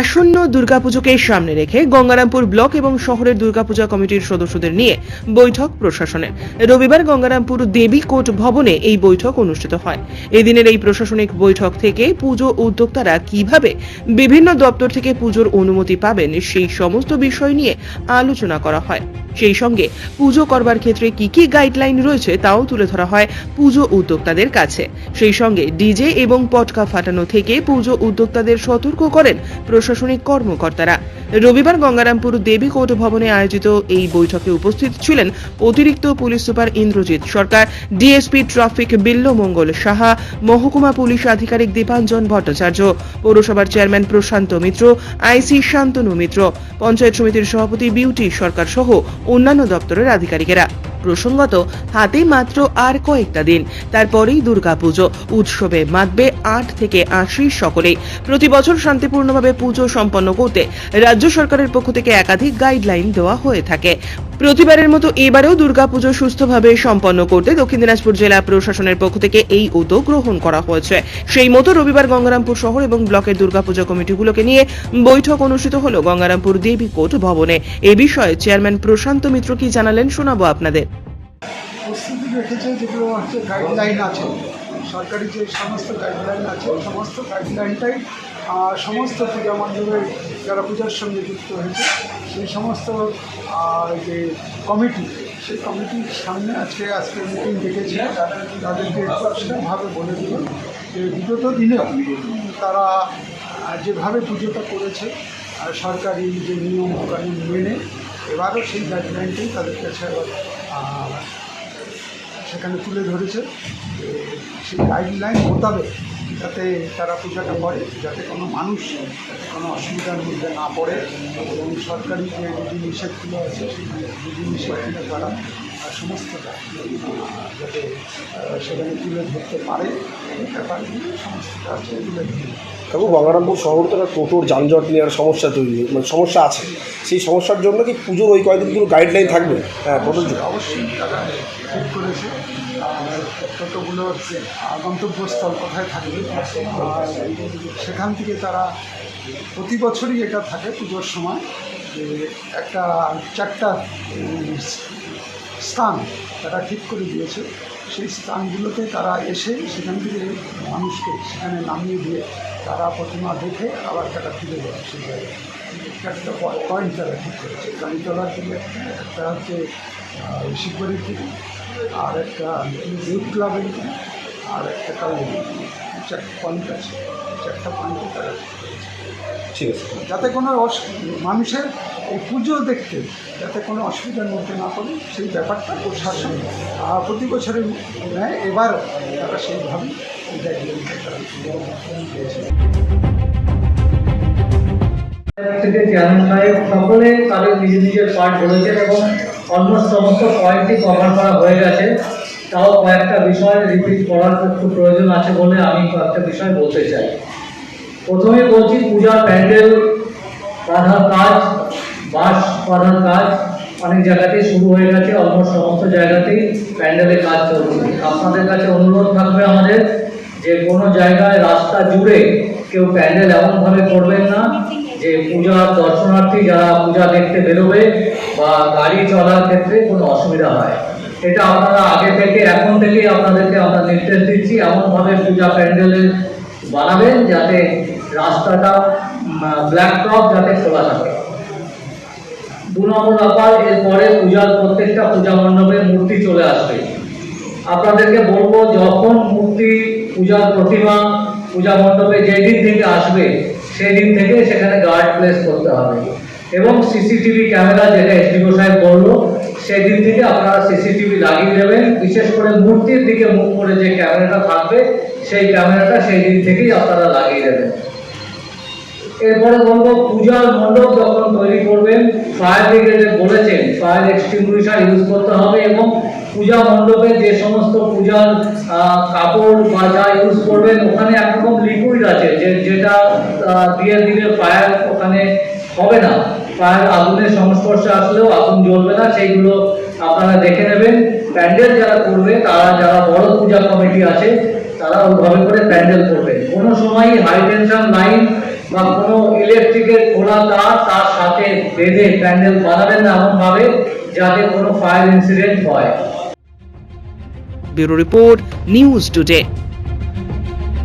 আসন্ন দুর্গাপুজোকে সামনে রেখে গঙ্গারামপুর ব্লক এবং শহরের দুর্গাপূজা কমিটির সদস্যদের নিয়ে বৈঠক প্রশাসনের। রবিবার গঙ্গারামপুর দেবী কোর্ট ভবনে এই বৈঠক অনুষ্ঠিত হয়। এদিনের এই প্রশাসনিক বৈঠক থেকে পুজো উদ্যোক্তারা কীভাবে বিভিন্ন দপ্তর থেকে পুজোর অনুমতি পাবেন সেই সমস্ত বিষয় নিয়ে আলোচনা করা হয়। সেই সঙ্গে পুজো করবার ক্ষেত্রে কি কি গাইডলাইন রয়েছে তাও তুলে ধরা হয় পুজো উদ্যোক্তাদের কাছে। সেই সঙ্গে ডিজে এবং পটকা ফাটানো থেকে পুজো উদ্যোক্তাদের সতর্ক করেন প্রশাসনিক কর্মকর্তারা। রবিবার গঙ্গারামপুর দেবী কোর্ট ভবনে আয়োজিত এই বৈঠকে উপস্থিত ছিলেন অতিরিক্ত police super Indrajit Sarkar, DSP traffic Bilwamangal Saha, মহকুমা পুলিশ আধিকারিক দীপাঞ্জন ভট্টাচার্য, পৌরসভার চেয়ারম্যান প্রশান্ত মিত্র, আইসি শান্তনু মিত্র, পঞ্চায়েত সমিতির সভাপতি বিউটি সরকার সহ অন্যান্য দপ্তরের আধিকারিকেরা। প্রসঙ্গত, হাতে মাত্র আর কয়েকটা দিন। তারপরেই দুর্গাপুজো। উৎসবে মাতবে আট থেকে আশি সকলেই প্রতি বছর শান্তিপূর্ণভাবে পুজো সম্পন্ন করতে রাজ্য সরকারের পক্ষ থেকে একাধিক গাইডলাইন দেওয়া হয়ে থাকে। প্রতিবারের মতো এবারেও দুর্গাপুজো সুস্থভাবে সম্পন্ন করতে দক্ষিণ দিনাজপুর জেলা প্রশাসনের পক্ষ থেকে এই উদ্যোগ গ্রহণ করা হয়েছে। সেই মতো রবিবার গঙ্গারামপুর শহর এবং ব্লকের দুর্গাপূজা কমিটিগুলোকে নিয়ে বৈঠক অনুষ্ঠিত হলো গঙ্গারামপুর দেবী কোর্ট ভবনে। এ বিষয়ে চেয়ারম্যান প্রশান্ত মিত্র কি জানালেন শোনাবো আপনাদের। সরকারি যে সমস্ত গাইডলাইন আছে, সমস্ত গাইডলাইনটাই সমস্ত পূজা মণ্ডপের যারা পূজার সঙ্গে যুক্ত হয়েছে, সেই সমস্ত যে কমিটি, সেই কমিটির সামনে আজকে আজকে মিটিং ডেকেছে। তাদেরকে পরিষ্কারভাবে বলে দিল যে বিগত দিনেও তারা যেভাবে পুজোটা করেছে সরকারি যে নিয়ম কানুন মেনে, এবারও সেই গাইডলাইনটাই তাদের কাছে আবার সেখানে তুলে ধরেছে। সেই গাইডলাইন মোতাবেক যাতে তারা পূজাটা করে, যাতে কোনো মানুষ কোনো অসুবিধার মধ্যে না পড়ে। এবং সরকারি যে বিধিনিষেধগুলো আছে, সেই বিধিনিষেধগুলো তারা সমস্তটা যাতে সেখানে তুলে ধরতে পারে এই ব্যাপারগুলো সমস্তটা আছে তুলে ধরে কাকু, গঙ্গারামপুর শহর তো একটা টোটোর যানজট নেওয়ার সমস্যা তৈরি মানে সমস্যা আছে। সেই সমস্যার জন্য কি পুজোর ওই কয়েকদিন কোনো গাইডলাইন থাকবে? হ্যাঁ টোটোর অবশ্যই ঠিক করেছে। টোটোগুলোর গন্তব্যস্থল কোথায় থাকবে সেখান থেকে তারা প্রতি বছরই এটা থাকে পুজোর সময় একটা চারটা স্থান তারা ঠিক করে দিয়েছে। সেই স্থানগুলোতে তারা এসে সেখান থেকে মানুষকে সেখানে নামিয়ে দিয়ে তারা প্রতিমা দেখে আবার তারা ফিরে যায় সেই জায়গায়। একটা পয়েন্ট তারা ঠিক করেছে। কালীতলার দিকে একটা হচ্ছে দিকে আর একটা ইউথ ক্লাবের আর একটা কালী চারটা পয়েন্ট আছে। চারটা পয়েন্টে তারা ঠিক আছে। যাতে কোনো মানুষের এই পুজো দেখতে যাতে কোনো অসুবিধার মধ্যে না পড়ে, সেই ব্যাপারটা প্রশাসন প্রতি বছরের ন্যায় এবারও তারা গাইডলাইনটা থেকে সাহেব সকলে তাদের নিজের নিজের পার্ট বলেছেন এবং অলমোস্ট সমস্ত পয়েন্টই কভার করা হয়ে গেছে। তাও কয়েকটা বিষয় রিপিট করার একটু প্রয়োজন আছে বলে আমি কয়েকটা বিষয় বলতে চাই। প্রথমে বলছি পূজার প্যান্ডেল বাঁধার কাজ বাঁশ বাঁধার কাজ অনেক জায়গাতেই শুরু হয়ে গেছে অলমোস্ট সমস্ত জায়গাতেই প্যান্ডেলের কাজ চলছে। আপনাদের কাছে অনুরোধ থাকবে আমাদের যে কোনো জায়গায় রাস্তা জুড়ে কেউ প্যান্ডেল এমনভাবে করবেন না যে পূজার দর্শনার্থী যারা পূজা দেখতে বেরোবে বা গাড়ি চলার ক্ষেত্রে কোনো অসুবিধা হয়। এটা আপনারা আগে থেকে, এখন থেকেই আপনাদেরকে আমরা নির্দেশ দিচ্ছি, এমনভাবে পূজা প্যান্ডেলের বানাবেন যাতে রাস্তাটা ব্ল্যাক টপ যাতে খোলা থাকে। দু নম্বর ব্যাপার এরপরে পূজার প্রত্যেকটা পূজা মণ্ডপে মূর্তি চলে আসবে। আপনাদেরকে বলব, যখন মূর্তি পূজার প্রতিমা পূজা মণ্ডপে যেদিন থেকে আসবে সেই দিন থেকে সেখানে গার্ড প্লেস করতে হবে। এবং সিসিটিভি ক্যামেরা যেটা এসডিও সাহেব বলল, সেদিন থেকে আপনারা সিসিটিভি লাগিয়ে দেবেন। বিশেষ করে মূর্তির দিকে মুখ করে যে ক্যামেরাটা থাকবে, সেই ক্যামেরাটা সেই দিন থেকেই আপনারা লাগিয়ে দেবেন। এরপরে বলব পূজার মণ্ডপ যখন তৈরি করবেন, ফায়ার ব্রিগেডে বলেছেন, ফায়ার এক্সটিংগুইশার ইউজ করতে হবে এবং পূজা মণ্ডপে যে সমস্ত পূজার কাপড় বা যা ইউজ করবেন, ওখানে একরকম লিকুইড আছে, যে, যেটা দিয়ে দিলে ফায়ার ওখানে হবে না। ফায়ার আগুনের সংস্পর্শে আসলেও আগুন জ্বলবে না, সেইগুলো আপনারা দেখে নেবেন। প্যান্ডেল যারা করবে, তারা যারা বড় পূজা কমিটি আছে, তারা ওইভাবে করে প্যান্ডেল করবে। কোনো সময় হাই টেনশন লাইন বা কোনো ইলেকট্রিকের খোলা তার তার সাথে বেঁধে প্যান্ডেল বানাবেন না এমন ভাবে যাতে কোনো ফায়ার ইনসিডেন্ট হয়। Bureau report news today.